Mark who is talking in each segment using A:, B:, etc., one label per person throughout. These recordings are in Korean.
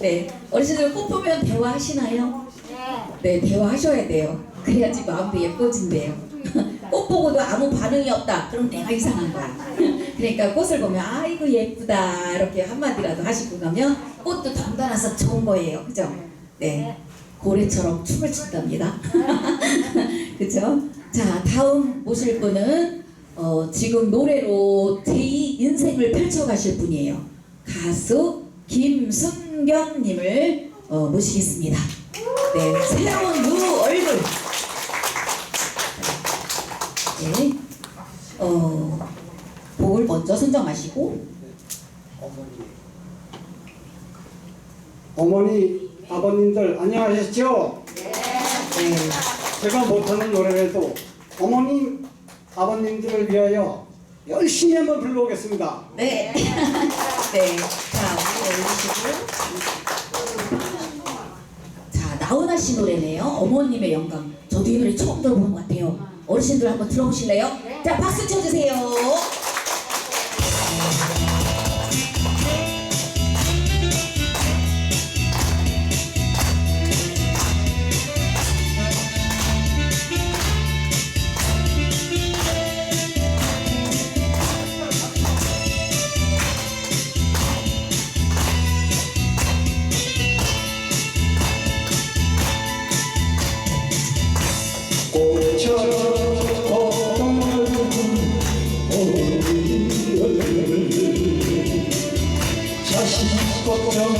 A: 네. 어르신들 꽃 보면 대화하시나요? 네, 대화하셔야 돼요. 그래야지 마음도 예뻐진대요. 꽃 보고도 아무 반응이 없다. 그럼 내가 이상한 거야. 그러니까 꽃을 보면 아이고 예쁘다 이렇게 한마디라도 하시고 가면 꽃도 덩달아서 좋은 거예요. 그죠? 네. 고래처럼 춤을 춘답니다. 그죠? 자, 다음 모실 분은 어, 지금 노래로 제2 인생을 펼쳐가실 분이에요. 가수 김 순경님을 어, 모시겠습니다. 네, 새로운 누 얼굴. 네, 어, 복을 먼저 선정하시고,
B: 어머니, 아버님들 안녕하셨죠? 네. 제가 못하는 노래라도 어머님, 아버님들을 위하여 열심히 한번 불러보겠습니다.
A: 네, 네, 올리시고. 자, 나훈아 씨 노래네요. 어머님의 영광. 저도 이 노래 처음 들어보는 것 같아요. 어르신들 한번 들어보실래요? 자, 박수 쳐주세요.
B: 자신 꽂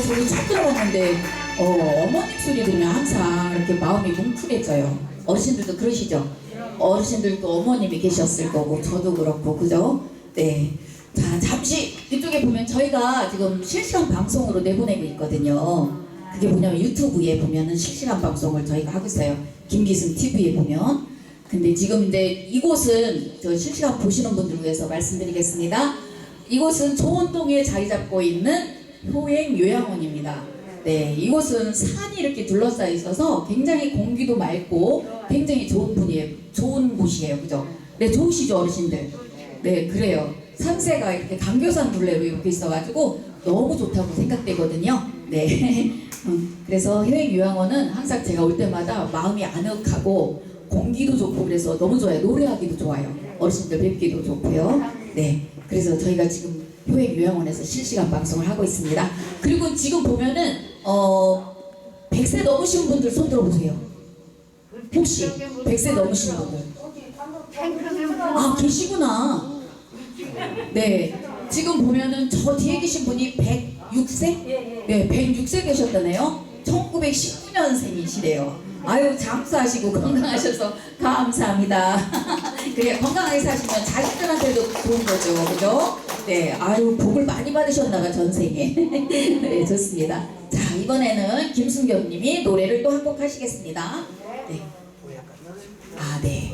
A: 저도 처음 들어봤는데, 어, 어머님 소리 들으면 항상 이렇게 마음이 뭉클해져요. 어르신들도 그러시죠? 어르신들도 어머님이 계셨을 거고, 저도 그렇고, 그죠? 네. 자, 잠시 이쪽에 보면 저희가 지금 실시간 방송으로 내보내고 있거든요. 그게 뭐냐면 유튜브에 보면은 실시간 방송을 저희가 하고 있어요. 김기승 TV에 보면. 근데 지금 이제 이곳은 저 실시간 보시는 분들 위해서 말씀드리겠습니다. 이곳은 조원동에 자리 잡고 있는 효행 요양원입니다. 네, 이곳은 산이 이렇게 둘러싸여 있어서 굉장히 공기도 맑고 굉장히 좋은 분이에요. 좋은 곳이에요. 그죠? 네, 좋으시죠, 어르신들? 네, 그래요. 산세가 이렇게 강교산 둘레로 이렇게 있어가지고 너무 좋다고 생각되거든요. 네. 음, 그래서 효행 요양원은 항상 제가 올 때마다 마음이 아늑하고 공기도 좋고 그래서 너무 좋아요. 노래하기도 좋아요. 어르신들 뵙기도 좋고요. 네. 그래서 저희가 지금 효행 요양원에서 실시간 방송을 하고 있습니다. 그리고 지금 보면은 어 100세 넘으신 분들 손 들어보세요. 혹시 100세 넘으신 분들 아 계시구나. 네. 지금 보면은 저 뒤에 계신 분이 106세? 네, 106세 계셨다네요. 1919년생이시래요. 아유, 장수하시고 건강하셔서 감사합니다. 그래, 건강하게 사시면 자식들한테도 좋은 거죠. 그죠? 네, 아유, 복을 많이 받으셨나봐, 전생에. 네, 좋습니다. 자, 이번에는 김순경 님이 노래를 또 한 곡 하시겠습니다. 네. 아, 네.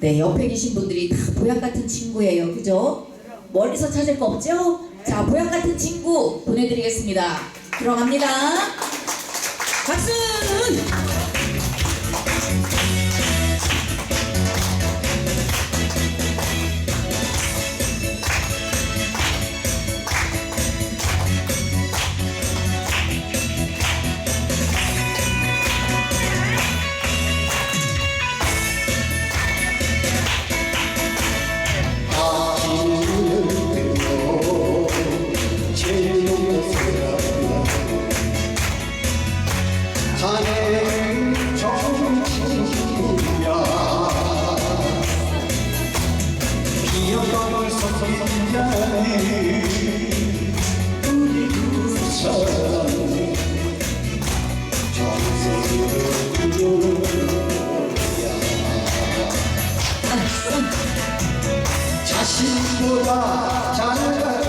A: 네, 옆에 계신 분들이 다 보약 같은 친구예요. 그죠? 멀리서 찾을 거 없죠? 자, 보약 같은 친구 보내드리겠습니다. 들어갑니다. 박수!
B: 자신보다 자네가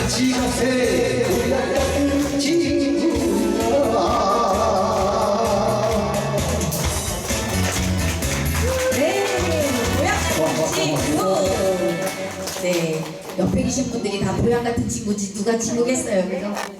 B: 네.
A: 네, 옆에 계신 분들이 다 보약 같은 친구지 누가 친구겠어요, 그죠?